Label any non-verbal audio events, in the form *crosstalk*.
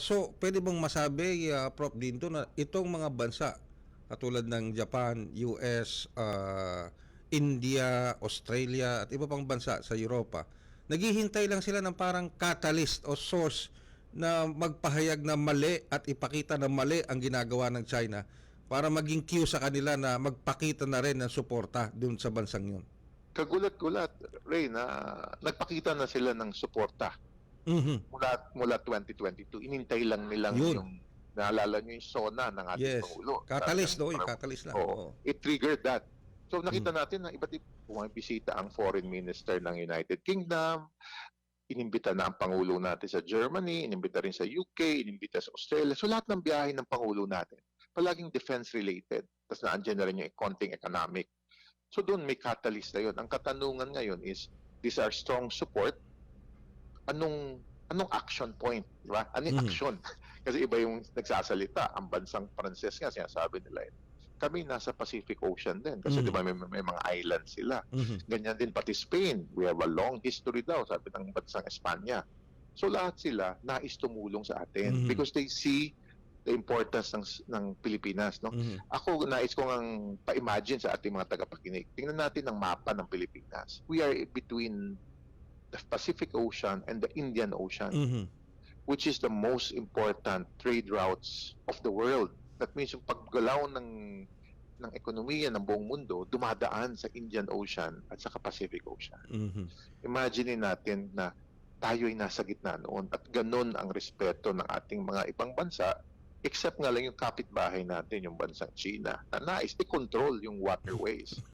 So, pwede bang masabi, uh, Prof. Dinto, na itong mga bansa, katulad ng Japan, US, uh, India, Australia, at iba pang bansa sa Europa, naghihintay lang sila ng parang catalyst o source na magpahayag na mali at ipakita na mali ang ginagawa ng China para maging cue sa kanila na magpakita na rin ng suporta dun sa bansang yun. Kagulat-gulat, Ray, na nagpakita na sila ng suporta Mhm. mula, mula 2022. Inintay lang nilang Yun. yung, naalala nyo yung SONA ng ating Yes. Pangulo. Catalyst, no? Yung catalyst lang. Oo. Oo. It triggered that. So nakita Hmm. natin na iba't ibang bumibisita ang foreign minister ng United Kingdom, inimbita na ang Pangulo natin sa Germany, inimbita rin sa UK, inimbita sa Australia. So lahat ng biyahe ng Pangulo natin, palaging defense-related. Tapos naandyan na rin yung konting economic. So doon may catalyst na yun. Ang katanungan ngayon is, these are strong support. Anong anong action point, di ba? Ano yung Mhm. action? *laughs* Kasi iba yung nagsasalita. Ang bansang Pranses nga, sinasabi nila yun. Kami nasa Pacific Ocean din. Kasi Mhm. di ba may, may mga islands sila. Mhm. Ganyan din pati Spain. We have a long history daw, sabi ng bansang Espanya. So lahat sila nais tumulong sa atin Mhm. because they see the importance ng ng Pilipinas, no? Mhm. Ako nais ko ngang pa-imagine sa ating mga tagapakinig. Tingnan natin ang mapa ng Pilipinas. We are between the Pacific Ocean and the Indian Ocean, Mhm. which is the most important trade routes of the world. That means yung paggalaw ng ng ekonomiya ng buong mundo dumadaan sa Indian Ocean at sa Pacific Ocean. Mhm. Imagine natin na tayo ay nasa gitna noon at ganun ang respeto ng ating mga ibang bansa except nga lang yung kapitbahay natin, yung bansang China, na nais i-control yung waterways. *laughs*